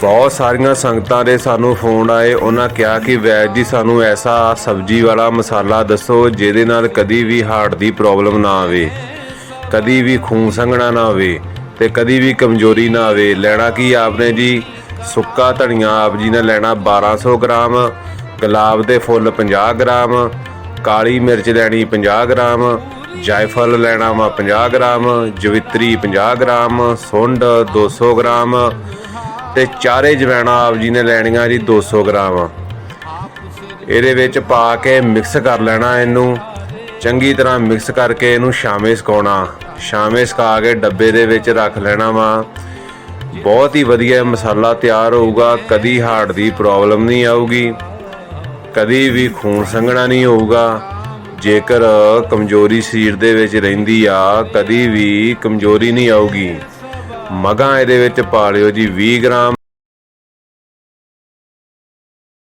ਬਹੁਤ ਸਾਰੀਆਂ ਸੰਗਤਾਂ ਦੇ ਸਾਨੂੰ ਫੋਨ ਆਏ, ਉਹਨਾਂ ਕਿਹਾ ਕਿ ਵੈਦ ਜੀ ਸਾਨੂੰ ਐਸਾ ਸਬਜ਼ੀ ਵਾਲਾ ਮਸਾਲਾ ਦੱਸੋ ਜਿਹਦੇ ਨਾਲ ਕਦੀ ਵੀ ਹਾਰਟ ਦੀ ਪ੍ਰੋਬਲਮ ਨਾ ਆਵੇ, ਕਦੀ ਵੀ ਖੂਨ ਸੰਘਣਾ ਨਾ ਆਵੇ ਤੇ ਕਦੀ ਵੀ ਕਮਜ਼ੋਰੀ ਨਾ ਆਵੇ। ਲੈਣਾ ਕੀ ਆਪਨੇ ਜੀ? ਸੁੱਕਾ ਧਨੀਆ ਆਪ ਜੀ ਨੇ ਲੈਣਾ 1200 ਗ੍ਰਾਮ, ਗੁਲਾਬ ਦੇ ਫੁੱਲ 50 ਗ੍ਰਾਮ, ਕਾਲੀ ਮਿਰਚ ਲੈਣੀ 50 ਗ੍ਰਾਮ, ਜਾਇਫਲ ਲੈਣਾ ਵਾ 50 ਗ੍ਰਾਮ, ਜਵਿਤਰੀ 50 ਗ੍ਰਾਮ, ਸੁੰਡ 200 ਗ੍ਰਾਮ ਤੇ ਚਾਰੇ ਜਵੈਣਾ ਆਪ ਜੀ ਨੇ ਲੈਣੀਆਂ ਜੀ 200 ਗ੍ਰਾਮ। ਇਹਦੇ ਵਿੱਚ ਪਾ ਕੇ ਮਿਕਸ ਕਰ ਲੈਣਾ ਇਹਨੂੰ। ਚੰਗੀ ਤਰ੍ਹਾਂ ਮਿਕਸ ਕਰਕੇ ਇਹਨੂੰ ਛਾਵੇਂ ਸੁਕਾਉਣਾ। ਛਾਵੇਂ ਸੁਕਾ ਕੇ ਡੱਬੇ ਦੇ ਵਿੱਚ ਰੱਖ ਲੈਣਾ ਵਾ। ਬਹੁਤ ਹੀ ਵਧੀਆ ਮਸਾਲਾ ਤਿਆਰ ਹੋਊਗਾ। ਕਦੀ ਹਾਰਟ ਦੀ ਪ੍ਰੋਬਲਮ ਨਹੀਂ ਆਊਗੀ। ਕਦੀ ਵੀ ਖੂਨ ਸੰਘਣਾ ਨਹੀਂ ਹੋਊਗਾ। ਜੇਕਰ ਕਮਜ਼ੋਰੀ ਸਰੀਰ ਦੇ ਵਿੱਚ ਰਹਿੰਦੀ ਆ, ਕਦੀ ਵੀ ਕਮਜ਼ੋਰੀ ਨਹੀਂ ਆਊਗੀ। ਮਗਾਂ ਇਹਦੇ ਵਿੱਚ ਪਾ ਲਿਓ ਜੀ 20 ਗ੍ਰਾਮ